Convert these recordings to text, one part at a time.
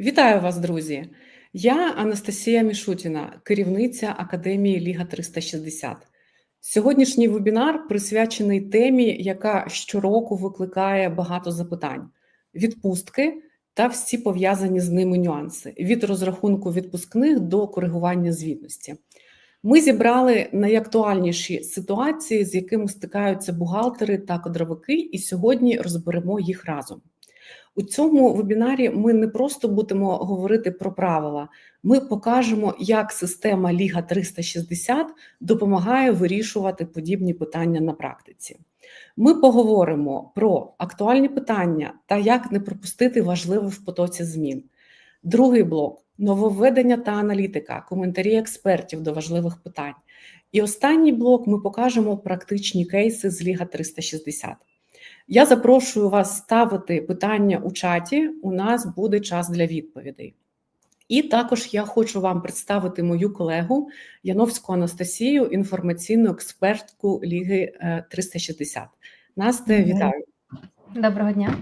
Вітаю вас, друзі! Я Анастасія Мішутіна, керівниця Академії Ліга 360. Сьогоднішній вебінар присвячений темі, яка щороку викликає багато запитань: відпустки та всі пов'язані з ними нюанси від розрахунку відпускних до коригування звітності. Ми зібрали найактуальніші ситуації, з якими стикаються бухгалтери та кадровики, і сьогодні розберемо їх разом. У цьому вебінарі ми не просто будемо говорити про правила, ми покажемо, як система Ліга 360 допомагає вирішувати подібні питання на практиці. Ми поговоримо про актуальні питання та як не пропустити важливе в потоці змін. Другий блок нововведення та аналітика, коментарі експертів до важливих питань. І останній блок ми покажемо практичні кейси з Ліга 360. Я запрошую вас ставити питання у чаті. У нас буде час для відповідей. І також я хочу вам представити мою колегу Яновську Анастасію, інформаційну експертку Ліги 360. Е, Насте, вітаю. Доброго дня.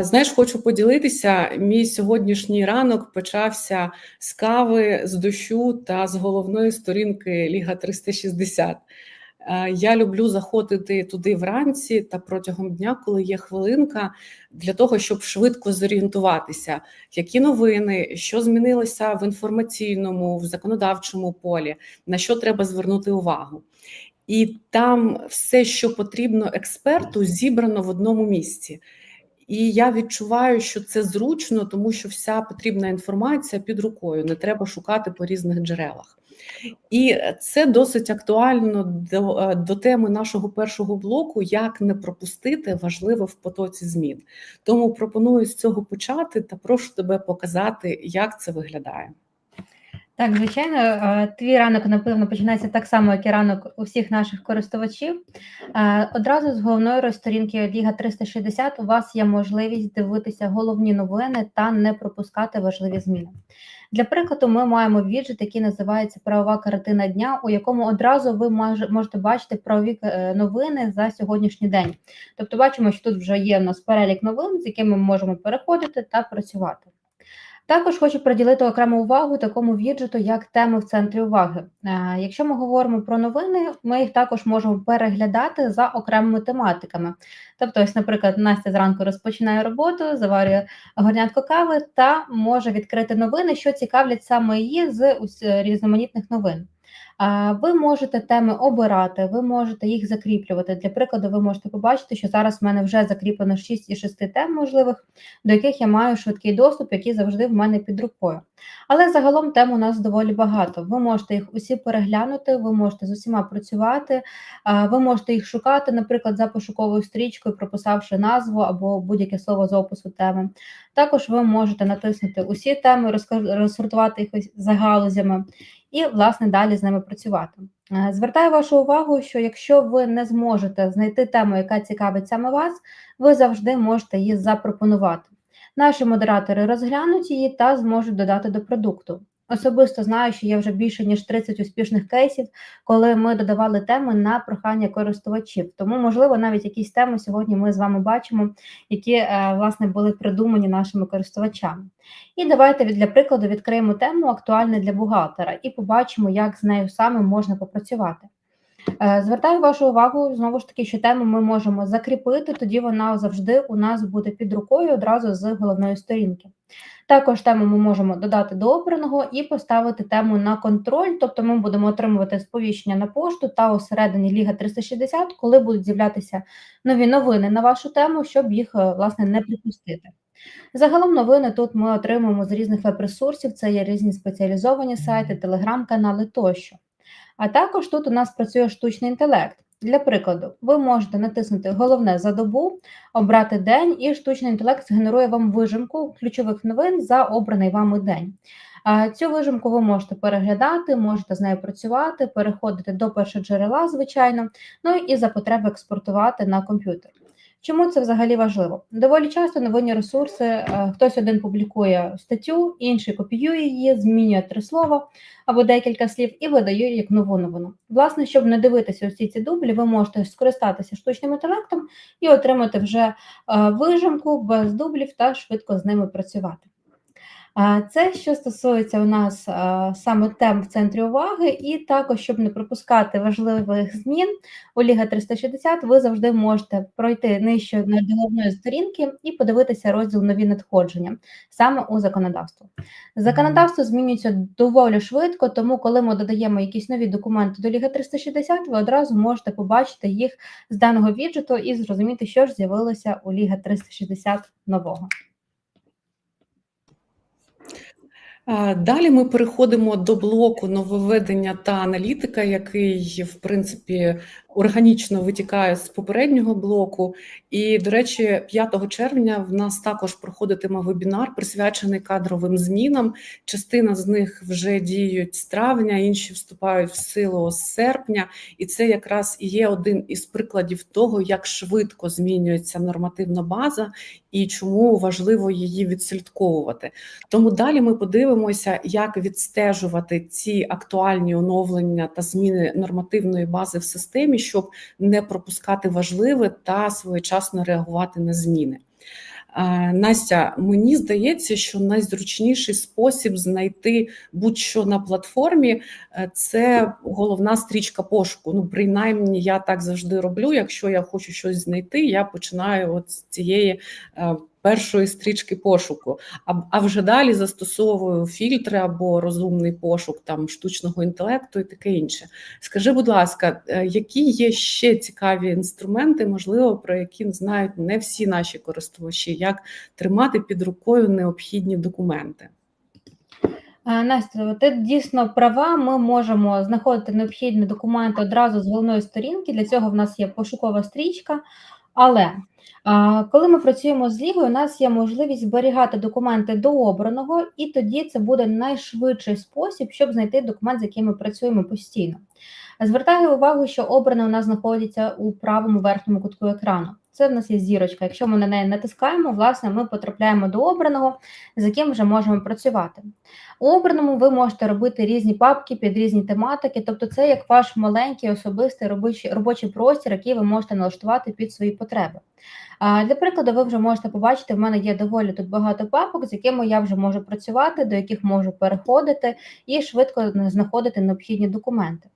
Знаєш, хочу поділитися. Мій сьогоднішній ранок почався з кави, з дощу та з головної сторінки Ліга 360. Е, я люблю заходити туди вранці та протягом дня, коли є хвилинка, для того, щоб швидко зорієнтуватися, які новини, що змінилося в інформаційному, в законодавчому полі, на що треба звернути увагу. І там все, що потрібно експерту, зібрано в одному місці. І я відчуваю, що це зручно, тому що вся потрібна інформація під рукою, не треба шукати по різних джерелах. І це досить актуально до, е, до теми нашого першого блоку, як не пропустити важливе в потоці змін. Тому пропоную з цього почати та прошу тебе показати, як це виглядає. Так, звичайно, е, твій ранок, напевно, починається так само, як і ранок у всіх наших користувачів. Е, одразу з головної розсторінки Ліга 360 у вас є можливість дивитися головні новини та не пропускати важливі зміни. Для прикладу, ми маємо віджит, який називається Правова картина дня, у якому одразу ви можете бачити правові е, новини за сьогоднішній день. Тобто, бачимо, що тут вже є у нас перелік новин, з якими ми можемо переходити та працювати. Також хочу приділити окрему увагу такому віджиту, як теми в центрі уваги. Е, якщо ми говоримо про новини, ми їх також можемо переглядати за окремими тематиками. Тобто, ось, наприклад, Настя зранку розпочинає роботу, заварює горнятко кави та може відкрити новини, що цікавлять саме її з різноманітних новин. Ви можете теми обирати, ви можете їх закріплювати. Для прикладу, ви можете побачити, що зараз в мене вже закріплено 6 із 6 тем можливих, до яких я маю швидкий доступ, які завжди в мене під рукою. Але загалом тем у нас доволі багато. Ви можете їх усі переглянути, ви можете з усіма працювати, ви можете їх шукати, наприклад, за пошуковою стрічкою, прописавши назву або будь-яке слово з опису теми. Також ви можете натиснути усі теми, розсортувати їх за галузями і, власне, далі з ними працювати. Е, звертаю вашу увагу, що якщо ви не зможете знайти тему, яка цікавить саме вас, ви завжди можете її запропонувати. Наші модератори розглянуть її та зможуть додати до продукту. Особисто знаю, що є вже більше ніж 30 успішних кейсів, коли ми додавали теми на прохання користувачів. Тому, можливо, навіть якісь теми сьогодні ми з вами бачимо, які е, власне були придумані нашими користувачами. І давайте для прикладу відкриємо тему актуальну для бухгалтера і побачимо, як з нею саме можна попрацювати. Е, звертаю вашу увагу знову ж таки, що тему ми можемо закріпити, тоді вона завжди у нас буде під рукою одразу з головної сторінки. Також тему ми можемо додати до обраного і поставити тему на контроль, тобто ми будемо отримувати сповіщення на пошту та усередині Ліга 360, коли будуть з'являтися нові новини на вашу тему, щоб їх е, власне не припустити. Загалом новини тут ми отримуємо з різних веб-ресурсів, це є різні спеціалізовані сайти, телеграм-канали тощо. А також тут у нас працює штучний інтелект. Для прикладу, ви можете натиснути головне за добу, обрати день, і штучний інтелект згенерує вам вижимку ключових новин за обраний вами день. Цю вижимку ви можете переглядати, можете з нею працювати, переходити до першоджерела, звичайно, ну і за потреби експортувати на комп'ютер. Чому це взагалі важливо? Доволі часто новинні ресурси, е, хтось один публікує статтю, інший копіює її, змінює три слова або декілька слів і видає як нову новину. Власне, щоб не дивитися усі ці дублі, ви можете скористатися штучним інтелектом і отримати вже е, вижимку без дублів та швидко з ними працювати. Це що стосується у нас саме тем в центрі уваги, і також, щоб не пропускати важливих змін у Ліга 360, ви завжди можете пройти нижче до головної сторінки і подивитися розділ нові надходження саме у законодавство. Законодавство змінюється доволі швидко, тому коли ми додаємо якісь нові документи до Ліги 360, ви одразу можете побачити їх з даного віджиту і зрозуміти, що ж з'явилося у Ліга 360 нового. Далі ми переходимо до блоку нововведення та аналітика, який, в принципі, органічно витікає з попереднього блоку. І, до речі, 5 червня в нас також проходитиме вебінар, присвячений кадровим змінам. Частина з них вже діють з травня, інші вступають в силу з серпня. І це якраз і є один із прикладів того, як швидко змінюється нормативна база і чому важливо її відслідковувати. Тому далі ми подивимося, як відстежувати ці актуальні оновлення та зміни нормативної бази в системі, щоб не пропускати важливе та своєчасно реагувати на зміни. Настя, мені здається, що найзручніший спосіб знайти будь-що на платформі е, це головна стрічка пошуку. Ну, принаймні, я так завжди роблю. Якщо я хочу щось знайти, я починаю от з цієї е, першої стрічки пошуку. А, а вже далі застосовую фільтри або розумний пошук там штучного інтелекту і таке інше. Скажи, будь ласка, е, які є ще цікаві інструменти, можливо, про які знають не всі наші користувачі, як тримати під рукою необхідні документи? Е, Настя, ти дійсно права. Ми можемо знаходити необхідні документи одразу з головної сторінки. Для цього в нас є пошукова стрічка. Але коли ми працюємо з лігою, у нас є можливість зберігати документи до обраного, і тоді це буде найшвидший спосіб, щоб знайти документ, з яким ми працюємо постійно. Звертаю увагу, що обране у нас знаходиться у правому верхньому кутку екрану. Це в нас є зірочка. Якщо ми на неї натискаємо, власне, ми потрапляємо до обраного, з яким вже можемо працювати. У обраному ви можете робити різні папки під різні тематики, тобто це як ваш маленький особистий робочий, робочий простір, який ви можете налаштувати під свої потреби. Для прикладу, ви вже можете побачити, в мене є доволі тут багато папок, з якими я вже можу працювати, до яких можу переходити і швидко знаходити необхідні документи.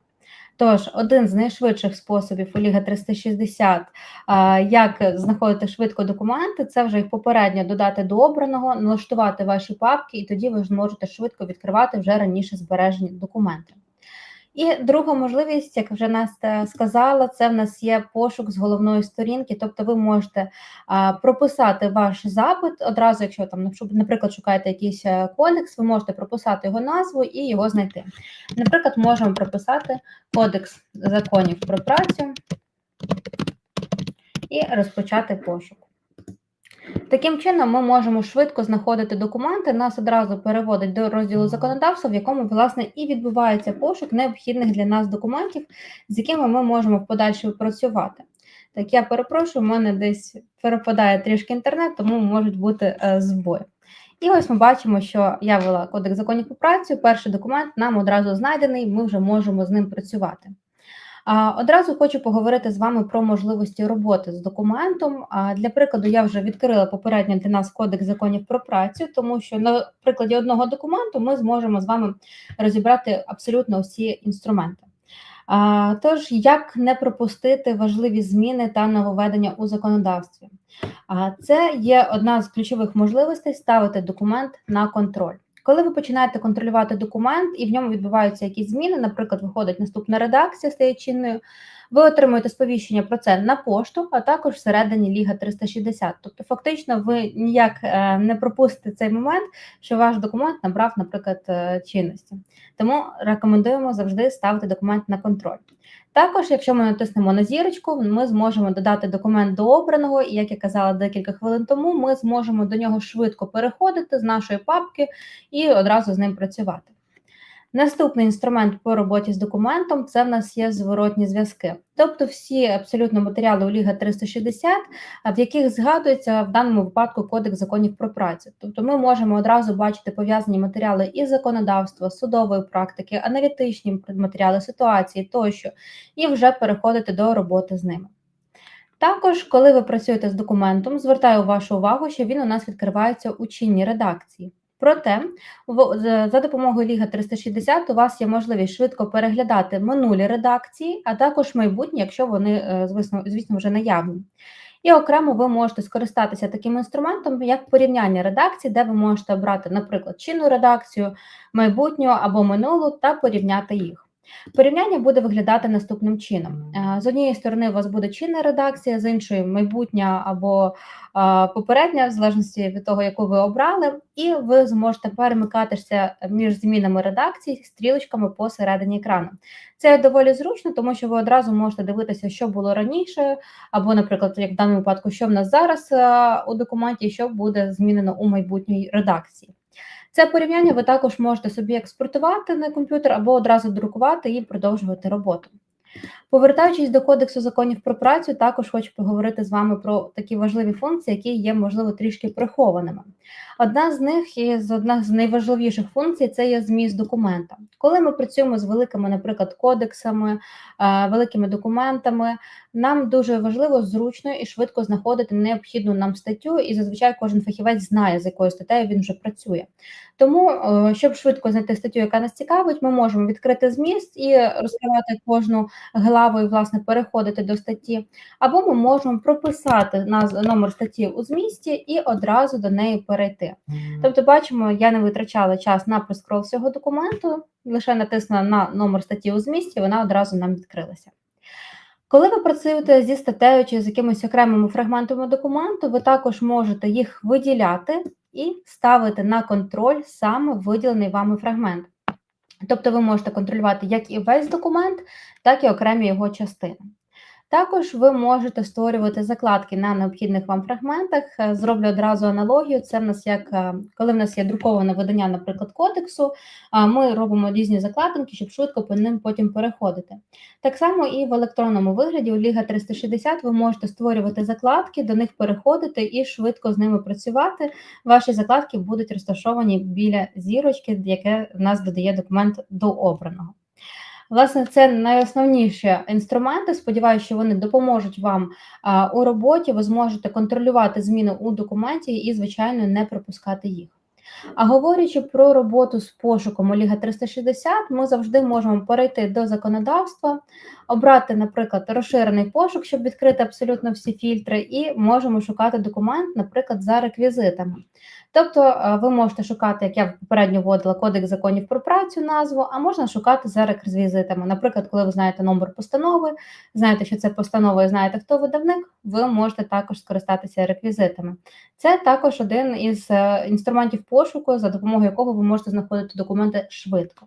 Тож, один з найшвидших способів Оліга Ліга 360, як знаходити швидко документи, це вже їх попередньо додати до обраного, налаштувати ваші папки, і тоді ви зможете швидко відкривати вже раніше збережені документи. І друга можливість, як вже Настя сказала, це в нас є пошук з головної сторінки, тобто ви можете прописати ваш запит одразу, якщо там, наприклад, шукаєте якийсь е, кодекс, ви можете прописати його назву і його знайти. Наприклад, можемо прописати кодекс законів про працю і розпочати пошук. Таким чином, ми можемо швидко знаходити документи, нас одразу переводить до розділу законодавства, в якому власне і відбувається пошук необхідних для нас документів, з якими ми можемо в подальшому працювати. Так, я перепрошую, в мене десь перепадає трішки інтернет, тому можуть бути е, збої. І ось ми бачимо, що я ввела кодекс законів про працю. Перший документ нам одразу знайдений, ми вже можемо з ним працювати. Одразу хочу поговорити з вами про можливості роботи з документом. Для прикладу, я вже відкрила попередньо для нас кодекс законів про працю, тому що на прикладі одного документу ми зможемо з вами розібрати абсолютно всі інструменти. Тож, як не пропустити важливі зміни та нововведення у законодавстві? Це є одна з ключових можливостей ставити документ на контроль. Коли ви починаєте контролювати документ і в ньому відбуваються якісь зміни, наприклад, виходить наступна редакція стає чинною, ви отримуєте сповіщення про це на пошту, а також всередині Ліга 360. Тобто, фактично, ви ніяк е, не пропустите цей момент, що ваш документ набрав, наприклад, е, чинності. Тому рекомендуємо завжди ставити документ на контроль. Також, якщо ми натиснемо на зірочку, ми зможемо додати документ до обраного, і як я казала декілька хвилин тому, ми зможемо до нього швидко переходити з нашої папки і одразу з ним працювати. Наступний інструмент по роботі з документом це в нас є зворотні зв'язки. Тобто всі абсолютно матеріали у Ліга 360, в яких згадується в даному випадку Кодекс законів про працю. Тобто ми можемо одразу бачити пов'язані матеріали із законодавства, судової практики, аналітичні матеріали, ситуації тощо, і вже переходити до роботи з ними. Також, коли ви працюєте з документом, звертаю вашу увагу, що він у нас відкривається у чинній редакції. Проте, за допомогою Ліга 360 у вас є можливість швидко переглядати минулі редакції, а також майбутні, якщо вони, е, звісно, звісно, вже наявні. І окремо ви можете скористатися таким інструментом, як порівняння редакцій, де ви можете обрати, наприклад, чинну редакцію, майбутню або минулу та порівняти їх. Порівняння буде виглядати наступним чином: Е, з однієї сторони, у вас буде чинна редакція, з іншої майбутня або е, попередня, в залежності від того, яку ви обрали, і ви зможете перемикатися між змінами редакцій стрілочками посередині екрану. Це доволі зручно, тому що ви одразу можете дивитися, що було раніше, або, наприклад, як в даному випадку, що в нас зараз е, у документі, що буде змінено у майбутній редакції. Це порівняння ви також можете собі експортувати на комп'ютер або одразу друкувати і продовжувати роботу. Повертаючись до Кодексу законів про працю, також хочу поговорити з вами про такі важливі функції, які є, можливо, трішки прихованими. Одна з них і з одна з найважливіших функцій це є зміст документа. Коли ми працюємо з великими, наприклад, кодексами, е, великими документами, нам дуже важливо зручно і швидко знаходити необхідну нам статтю, і зазвичай кожен фахівець знає, з якою статтею він вже працює. Тому, е, щоб швидко знайти статтю, яка нас цікавить, ми можемо відкрити зміст і розкривати кожну главу і, власне, переходити до статті, або ми можемо прописати номер статті у змісті і одразу до неї перейти. Тобто, бачимо, я не витрачала час на проскрол всього документу, лише натиснула на номер статті у змісті, вона одразу нам відкрилася. Коли ви працюєте зі статтею чи з якимись окремими фрагментами документу, ви також можете їх виділяти і ставити на контроль саме виділений вами фрагмент. Тобто ви можете контролювати як і весь документ, так і окремі його частини. Також ви можете створювати закладки на необхідних вам фрагментах. Е, Зроблю одразу аналогію. Це в нас як е, коли в нас є друковане видання, наприклад, кодексу. Ми робимо різні закладинки, щоб швидко по ним потім переходити. Так само і в електронному вигляді у Ліга 360 ви можете створювати закладки, до них переходити і швидко з ними працювати. Ваші закладки будуть розташовані біля зірочки, яке в нас додає документ до обраного. Власне, це найосновніші інструменти. Сподіваюся, що вони допоможуть вам у роботі. Ви зможете контролювати зміни у документі і, звичайно, не пропускати їх. А говорячи про роботу з пошуком у Ліга 360, ми завжди можемо перейти до законодавства, обрати, наприклад, розширений пошук, щоб відкрити абсолютно всі фільтри, і можемо шукати документ, наприклад, за реквізитами. Тобто е, ви можете шукати, як я попередньо вводила Кодекс законів про працю назву, а можна шукати за реквізитами. Наприклад, коли ви знаєте номер постанови, знаєте, що це постанова і знаєте, хто видавник, ви можете також скористатися реквізитами. Це також один із е, інструментів пошуку, за допомогою якого ви можете знаходити документи швидко.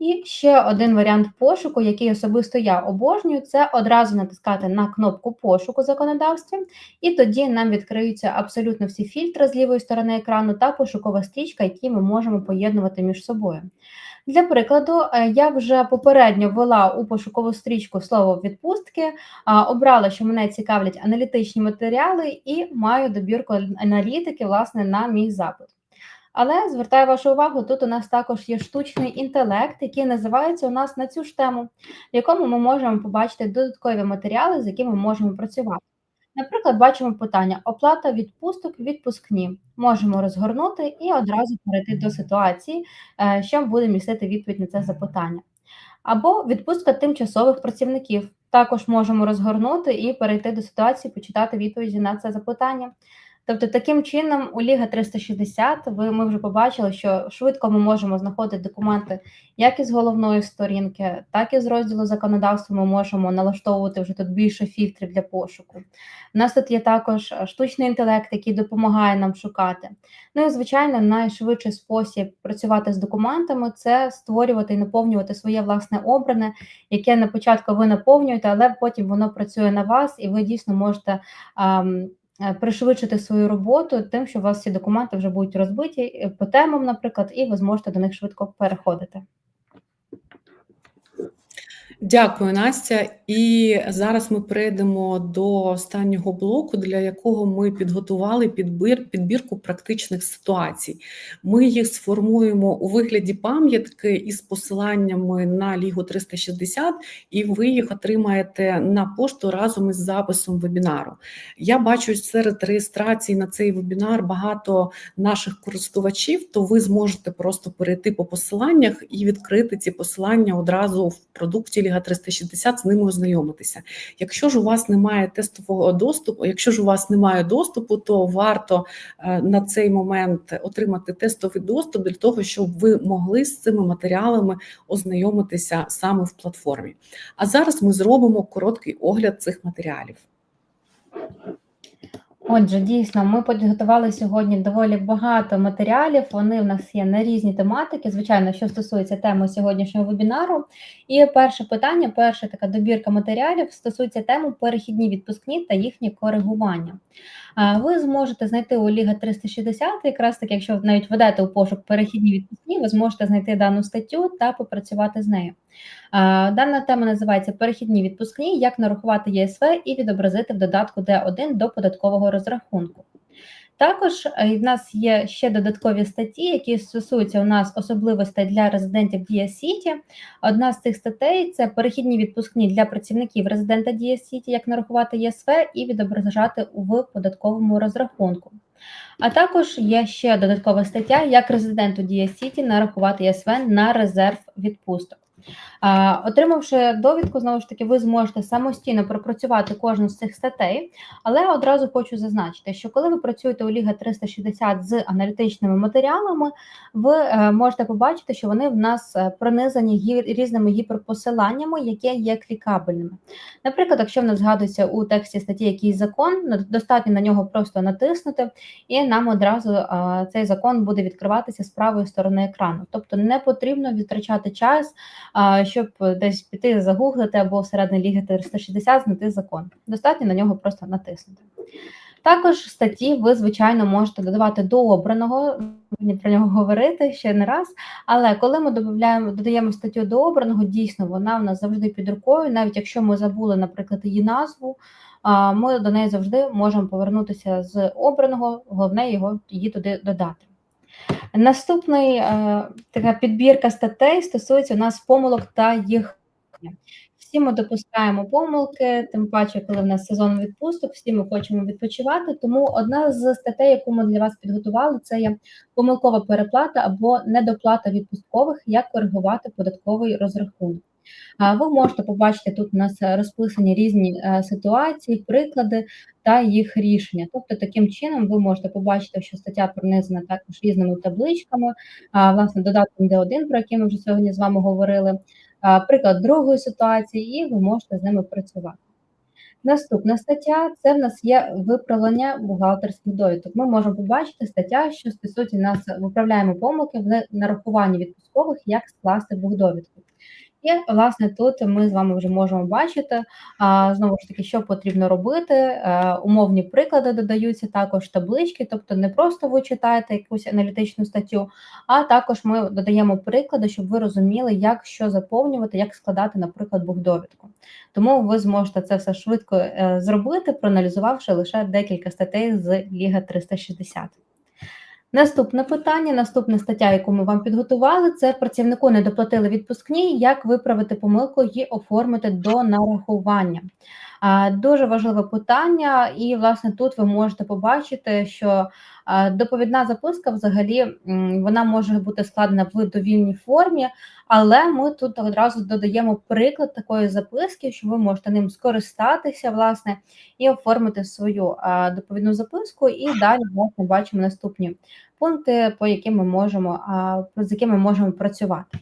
І ще один варіант пошуку, який особисто я обожнюю, це одразу натискати на кнопку пошуку законодавстві, і тоді нам відкриються абсолютно всі фільтри з лівої сторони екрану та пошукова стрічка, які ми можемо поєднувати між собою. Для прикладу, е, я вже попередньо ввела у пошукову стрічку слово відпустки, обрала, що мене цікавлять аналітичні матеріали, і маю добірку аналітики власне на мій запит. Але звертаю вашу увагу, тут у нас також є штучний інтелект, який називається у нас на цю ж тему, в якому ми можемо побачити додаткові матеріали, з якими ми можемо працювати. Наприклад, бачимо питання: оплата відпусток, відпускні. Можемо розгорнути і одразу перейти до ситуації, е, що буде містити відповідь на це запитання. Або відпустка тимчасових працівників. Також можемо розгорнути і перейти до ситуації, почитати відповіді на це запитання. Тобто, таким чином, у Ліга 360 ви ми вже побачили, що швидко ми можемо знаходити документи як із головної сторінки, так і з розділу законодавства. Ми можемо налаштовувати вже тут більше фільтрів для пошуку. У нас тут є також е, штучний інтелект, який допомагає нам шукати. Ну і звичайно, найшвидший спосіб працювати з документами це створювати і наповнювати своє власне обране, яке на початку ви наповнюєте, але потім воно працює на вас, і ви дійсно можете. ам, е, Пришвидшити свою роботу тим, що у вас всі документи вже будуть розбиті е, по темам, наприклад, і ви зможете до них швидко переходити. Дякую, Настя. І зараз ми перейдемо до останнього блоку, для якого ми підготували підбір, підбірку практичних ситуацій. Ми їх сформуємо у вигляді пам'ятки із посиланнями на Лігу 360, і ви їх отримаєте на пошту разом із записом вебінару. Я бачу серед реєстрацій на цей вебінар багато наших користувачів, то ви зможете просто перейти по посиланнях і відкрити ці посилання одразу в продукті Ліга 360 з ними ознайомитися. Якщо ж у вас немає тестового доступу, якщо ж у вас немає доступу, то варто е, на цей момент отримати тестовий доступ для того, щоб ви могли з цими матеріалами ознайомитися саме в платформі. А зараз ми зробимо короткий огляд цих матеріалів. Отже, дійсно, ми підготували сьогодні доволі багато матеріалів. Вони в нас є на різні тематики, звичайно, що стосується теми сьогоднішнього вебінару. І перше питання, перша така добірка матеріалів стосується теми перехідні відпускні та їхнє коригування. Ви зможете знайти у Ліга 360, якраз таки, якщо навіть ведете у пошук перехідні відпускні, ви зможете знайти дану статтю та попрацювати з нею. Дана тема називається Перехідні відпускні, як нарахувати ЄСВ і відобразити в додатку Д1 до податкового розрахунку. Також е, в нас є ще додаткові статті, які стосуються у нас особливостей для резидентів Дія Сіті. Одна з цих статей це перехідні відпускні для працівників резидента Дія Сіті, як нарахувати ЄСВ і відображати в податковому розрахунку. А також є ще додаткова стаття, як резиденту Дія Сіті нарахувати ЄСВ на резерв відпусток. А, Отримавши довідку, знову ж таки, ви зможете самостійно пропрацювати кожну з цих статей, але одразу хочу зазначити, що коли ви працюєте у Ліга 360 з аналітичними матеріалами, ви е, можете побачити, що вони в нас е, пронизані різними гіперпосиланнями, які є клікабельними. Наприклад, якщо в нас згадується у тексті статті якийсь закон, достатньо на нього просто натиснути, і нам одразу е, цей закон буде відкриватися з правої сторони екрану. Тобто не потрібно витрачати час щоб десь піти загуглити або всередині Ліги 360 знайти закон. Достатньо на нього просто натиснути. Також статті ви, звичайно, можете додавати до обраного, про нього говорити ще не раз. Але коли ми додаємо, додаємо статтю до обраного, дійсно вона в нас завжди під рукою, навіть якщо ми забули, наприклад, її назву, ми до неї завжди можемо повернутися з обраного, головне його її туди додати. Наступний е, така підбірка статей стосується у нас помилок та їх. Всі ми допускаємо помилки, тим паче, коли в нас сезон відпусток, всі ми хочемо відпочивати. Тому одна з статей, яку ми для вас підготували, це є помилкова переплата або недоплата відпусткових, як коригувати податковий розрахунок. Ви можете побачити тут у нас розписані різні е, ситуації, приклади та їх рішення. Тобто, таким чином ви можете побачити, що стаття пронизана також різними табличками, власне, додатком Д1, про який ми вже сьогодні з вами говорили, приклад другої ситуації, і ви можете з ними працювати. Наступна стаття це в нас є виправлення бухгалтерських довідок. Ми можемо побачити стаття, що стосується нас виправляємо помилки в нарахуванні відпускових, як скласти бухдовідку. І, власне, тут ми з вами вже можемо бачити, знову ж таки, що потрібно робити. Е, умовні приклади додаються, також таблички, тобто не просто ви читаєте якусь аналітичну статтю, а також ми додаємо приклади, щоб ви розуміли, як що заповнювати, як складати, наприклад, бухдовідку. Тому ви зможете це все швидко е, зробити, проаналізувавши лише декілька статей з Ліга 360. Наступне питання, наступна стаття, яку ми вам підготували, це працівнику не доплатили відпускні, як виправити помилку і оформити до нарахування. Дуже важливе питання, і власне тут ви можете побачити, що доповідна записка взагалі вона може бути складена в довільній формі, але ми тут одразу додаємо приклад такої записки, що ви можете ним скористатися, власне, і оформити свою доповідну записку, і далі власне бачимо наступні пункти, по яким ми можемо з якими ми можемо працювати.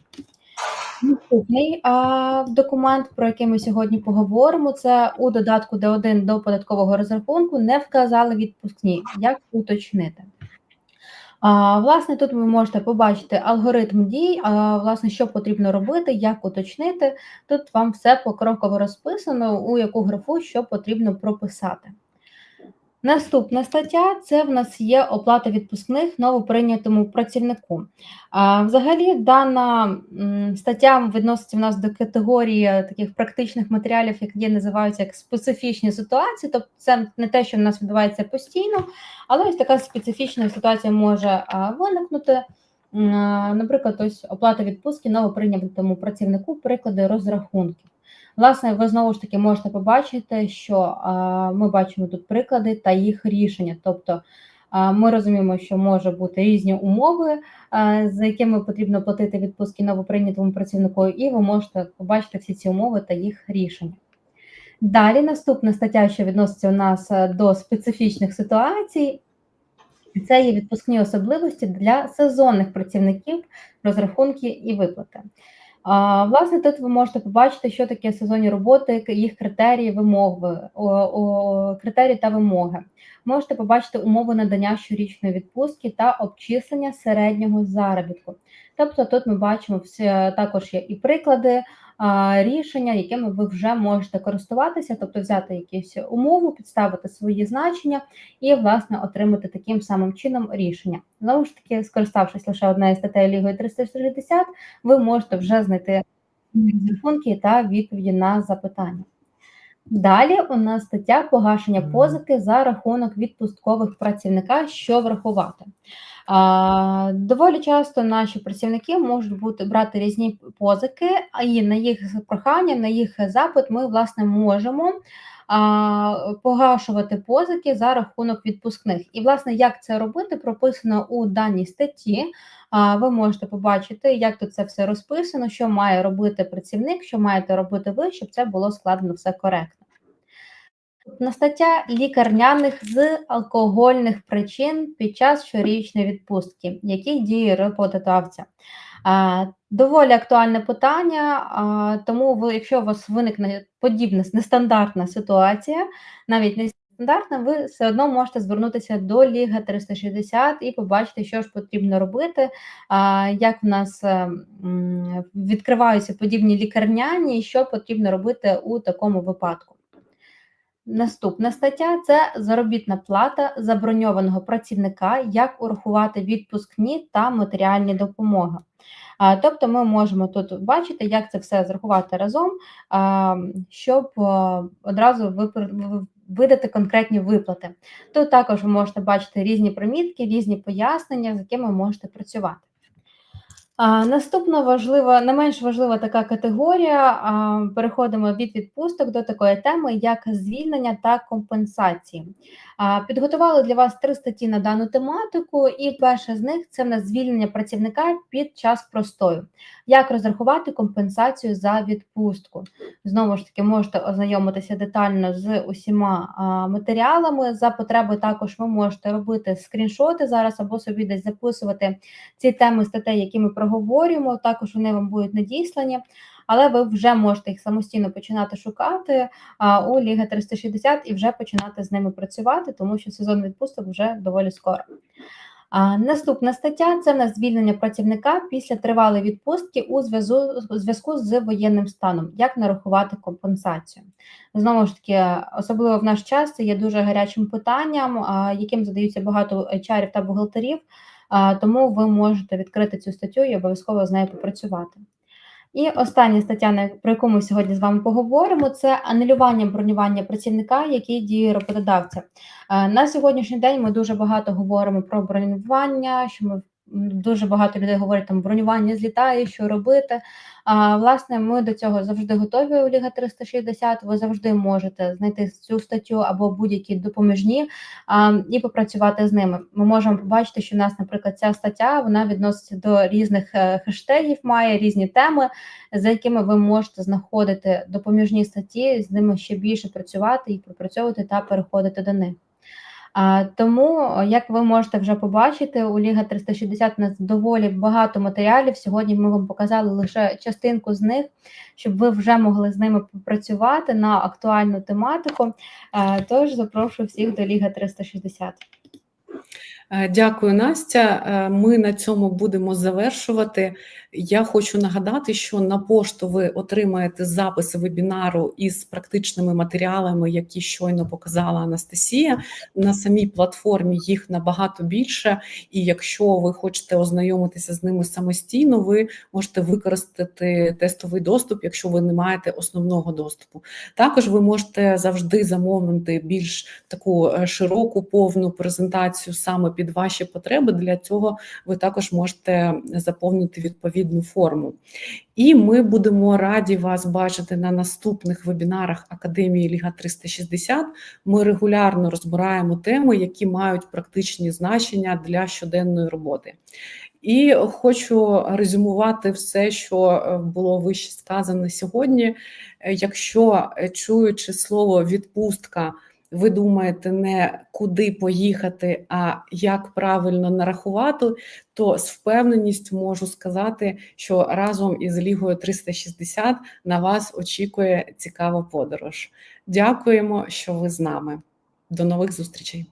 Наступний а, документ, про який ми сьогодні поговоримо, це у додатку Д1 до податкового розрахунку не вказали відпускні. Як уточнити? А, Власне, тут ви можете побачити алгоритм дій, а, власне, що потрібно робити, як уточнити. Тут вам все покроково розписано, у яку графу що потрібно прописати. Наступна стаття це в нас є оплата відпускних новоприйнятому працівнику. А, взагалі, дана стаття відноситься в нас до категорії таких практичних матеріалів, які називаються як специфічні ситуації. Тобто, це не те, що в нас відбувається постійно, але ось така специфічна ситуація може виникнути. Наприклад, ось оплата відпустки новоприйнятому працівнику, приклади розрахунків. Власне, ви знову ж таки можете побачити, що ми бачимо тут приклади та їх рішення. Тобто ми розуміємо, що може бути різні умови, за якими потрібно платити відпустки новоприйнятому працівнику, і ви можете побачити всі ці умови та їх рішення. Далі наступна стаття, що відноситься у нас е, до специфічних ситуацій, це є відпускні особливості для сезонних працівників, розрахунки і виплати. Власне, тут ви можете побачити, що таке сезонні роботи, їх критерії, о, критерії та вимоги. Можете побачити умови надання щорічної відпустки та обчислення середнього заробітку. Тобто тут ми бачимо всі, також є і приклади рішення, якими ви вже можете користуватися, тобто взяти якусь умову, підставити свої значення і, власне, отримати таким самим чином рішення. Знову ж таки, скориставшись лише однією статтею Лігою 360, ви можете вже знайти розрахунки та відповіді на запитання. Далі у нас стаття погашення позики за рахунок відпусткових працівника, що врахувати. Доволі часто наші працівники можуть бути брати різні позики, і на їх прохання, на їх запит ми власне можемо погашувати позики за рахунок відпускних. І, власне, як це робити, прописано у даній статті. Ви можете побачити, як тут це все розписано, що має робити працівник, що маєте робити ви, щоб це було складено все коректно. На стаття лікарняних з алкогольних причин під час щорічної відпустки, які дії роботодавця. Доволі актуальне питання, тому ви, якщо у вас виникне подібна нестандартна ситуація, навіть не стандартна, ви все одно можете звернутися до Ліга 360 і побачити, що ж потрібно робити, як в нас е, відкриваються подібні лікарняні, і що потрібно робити у такому випадку. Наступна стаття це заробітна плата заброньованого працівника, як урахувати відпускні та матеріальні допомоги. Тобто ми можемо тут бачити, як це все зрахувати разом, щоб одразу видати конкретні виплати. Тут також ви можете бачити різні примітки, різні пояснення, з якими можете працювати. Наступна важлива, не менш важлива така категорія. Переходимо від відпусток до такої теми, як звільнення та компенсації. Підготували для вас три статті на дану тематику, і перша з них це в нас звільнення працівника під час простою. Як розрахувати компенсацію за відпустку? Знову ж таки, можете ознайомитися детально з усіма матеріалами. За потреби також ви можете робити скріншоти зараз або собі десь записувати ці теми статей, які ми проговорюємо. Також вони вам будуть надіслані, але ви вже можете їх самостійно починати шукати у Ліга 360 і вже починати з ними працювати, тому що сезон відпусток вже доволі скоро. А, наступна стаття це в нас звільнення працівника після тривалої відпустки у зв'язку з воєнним станом. Як нарахувати компенсацію? Знову ж таки, особливо в наш час це є дуже гарячим питанням, яким задаються багато HR та бухгалтерів. Тому ви можете відкрити цю статтю і обов'язково з нею попрацювати. І остання стаття, про яку ми сьогодні з вами поговоримо, це анулювання бронювання працівника, який діє роботодавця. Е, На сьогоднішній день ми дуже багато говоримо про бронювання, що ми дуже багато людей говорять там бронювання злітає, що робити. А власне, ми до цього завжди готові у Ліга 360. Ви завжди можете знайти цю статтю або будь-які допоміжні а, і попрацювати з ними. Ми можемо побачити, що в нас, наприклад, ця стаття вона відноситься до різних е, хештегів, має різні теми, за якими ви можете знаходити допоміжні статті, з ними ще більше працювати і пропрацьовувати та переходити до них. Тому, як ви можете вже побачити, у Ліга 360 у нас доволі багато матеріалів. Сьогодні ми вам показали лише частинку з них, щоб ви вже могли з ними попрацювати на актуальну тематику. Е, Тож запрошую всіх до Ліга 360. Е, Дякую, Настя. Е, Ми на цьому будемо завершувати. Я хочу нагадати, що на пошту ви отримаєте запис вебінару із практичними матеріалами, які щойно показала Анастасія. На самій платформі їх набагато більше. І якщо ви хочете ознайомитися з ними самостійно, ви можете використати тестовий доступ, якщо ви не маєте основного доступу. Також ви можете завжди замовити більш таку е, широку повну презентацію саме під ваші потреби. Для цього ви також можете заповнити відповідну форму. І ми будемо раді вас бачити на наступних вебінарах Академії Ліга 360. Ми регулярно розбираємо теми, які мають практичні значення для щоденної роботи. І хочу резюмувати все, що е, було вище сказане сьогодні. Е, Якщо е, чуючи слово відпустка, ви думаєте не куди поїхати, а як правильно нарахувати, то з впевненістю можу сказати, що разом із Лігою 360 на вас очікує цікава подорож. Дякуємо, що ви з нами. До нових зустрічей.